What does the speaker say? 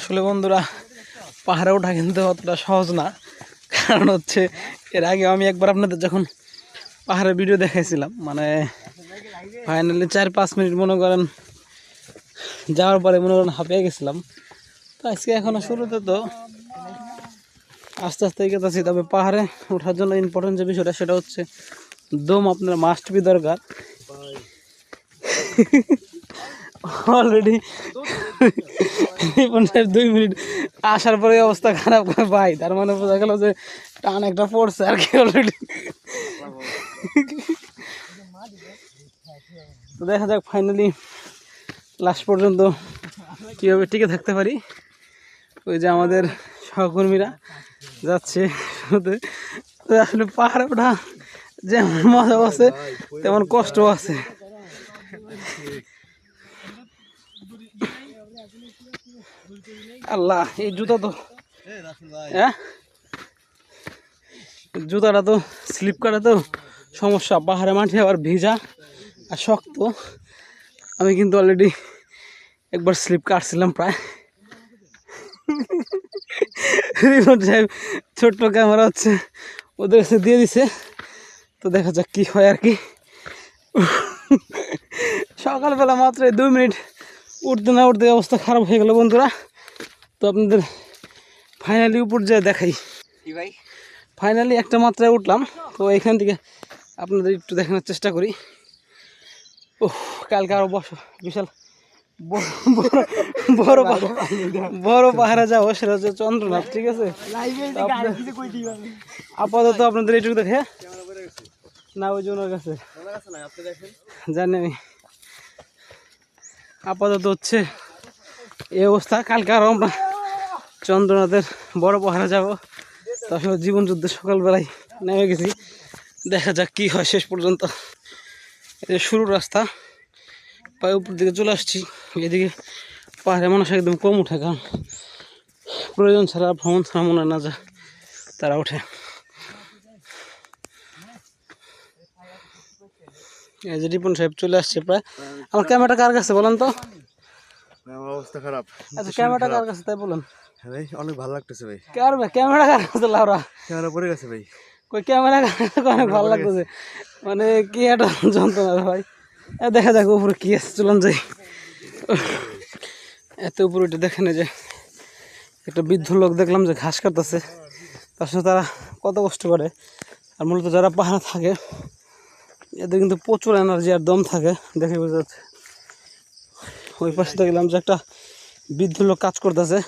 আসলে বন্ধুরা, পাহাড়ে ওঠা কিন্তু অতটা সহজ না। কারণ হচ্ছে, এর আগে আমি একবার আপনাদের যখন পাহাড়ের ভিডিও দেখাইছিলাম মানে ফাইনালি চার পাঁচ মিনিট মনে করেন যাওয়ার পরে মনে করেন হাঁপিয়ে গেছিলাম। তো আজকে এখনও শুরুতে তো আস্তে আস্তে এগোতেছি তবে পাহাড়ে ওঠার জন্য ইম্পর্টেন্ট যে বিষয়টা সেটা হচ্ছে, দম আপনার মাস্ট বি দরকার। অলরেডি দুই মিনিট আসার পরে অবস্থা খারাপ ভাই, তার মানে বোঝা গেল যে টান একটা পড়ছে আর কি অলরেডি তো দেখা যাক ফাইনালি লাস্ট পর্যন্ত কীভাবে টিকে থাকতে পারি। ওই যে আমাদের সহকর্মীরা যাচ্ছে আসলে পাহাড়ে ওঠা যেমন মজা আছে, তেমন কষ্টও আছে। আল্লাহ এই জুতা তো হ্যাঁ জুতাটা তো স্লিপ কাটা তো সমস্যা পাহাড়ে মাঠে আবার ভিজা আর শক্ত। আমি কিন্তু অলরেডি একবার স্লিপ কাটছিলাম প্রায়। রিমন সাহেব ছোট্ট ক্যামেরা হচ্ছে ওদের কাছে দিয়ে দিছে। তো দেখা যাক কি হয় আর কি। সকালবেলা মাত্র দুই মিনিট উঠতে না উঠতে অবস্থা খারাপ হয়ে গেল বন্ধুরা। তো আপনাদের ফাইনালি উপর যেয়ে দেখাই। ভাই? ফাইনালি একটা মাত্রায় উঠলাম। তো এখান থেকে আপনাদের একটু দেখানোর চেষ্টা করি। ও কালকে আরও বস বিশাল বড় বড় পাহাড়ে যাব সেটা হচ্ছে চন্দ্রনাথ ঠিক আছে? আপাতত আপনাদের এইটুকু দেখে। না ওই জন্য কাছে। জানি আমি। আপাতত হচ্ছে এই অবস্থা। কালকে আরও আমরা চন্দ্রনাথের বড় পাহাড়ে যাব। তো আসলে জীবন যুদ্ধে সকালবেলায় নেমে গেছি। দেখা যাক কি হয় শেষ পর্যন্ত। এই যে শুরুর রাস্তা, পায়ে উপর দিকে চলে আসছি। এদিকে পাহাড়ে মানুষ একদম কম উঠে, কারণ প্রয়োজন ছাড়া ভ্রমণ ছাড়া মনে না যা তারা ওঠে। এই যে রিপন সাহেব চলে আসছে প্রায়। আমার ক্যামেরাটা কার কাছে বলেন তো? আমার অবস্থা খারাপ। আচ্ছা ক্যামেরাটা কার কাছে তাই বলুন? হ্যাঁ ভাই অনেক ভালো লাগতেছে ভাই। কার ক্যামেরা কার কাছে লাউরা? ক্যামেরা পড়ে গেছে ভাই। কই ক্যামেরা অনেক ভালো লাগতেছে। মানে কি একটা যন্ত্রণা ভাই। এ দেখা যাক উপরে কি আছে চলুন যাই। এত উপরে উঠে দেখেন যে একটা বৃদ্ধ লোক দেখলাম যে ঘাস কাটতেছে। তার সাথে তারা কত কষ্ট করে। আর মূলত যারা পাহাড়ে থাকে এদের কিন্তু প্রচুর এনার্জি আর দম থাকে, দেখে বোঝা যাচ্ছে। ওই পাশে দেখলাম যে একটা বৃদ্ধ লোক কাজ করতেছে।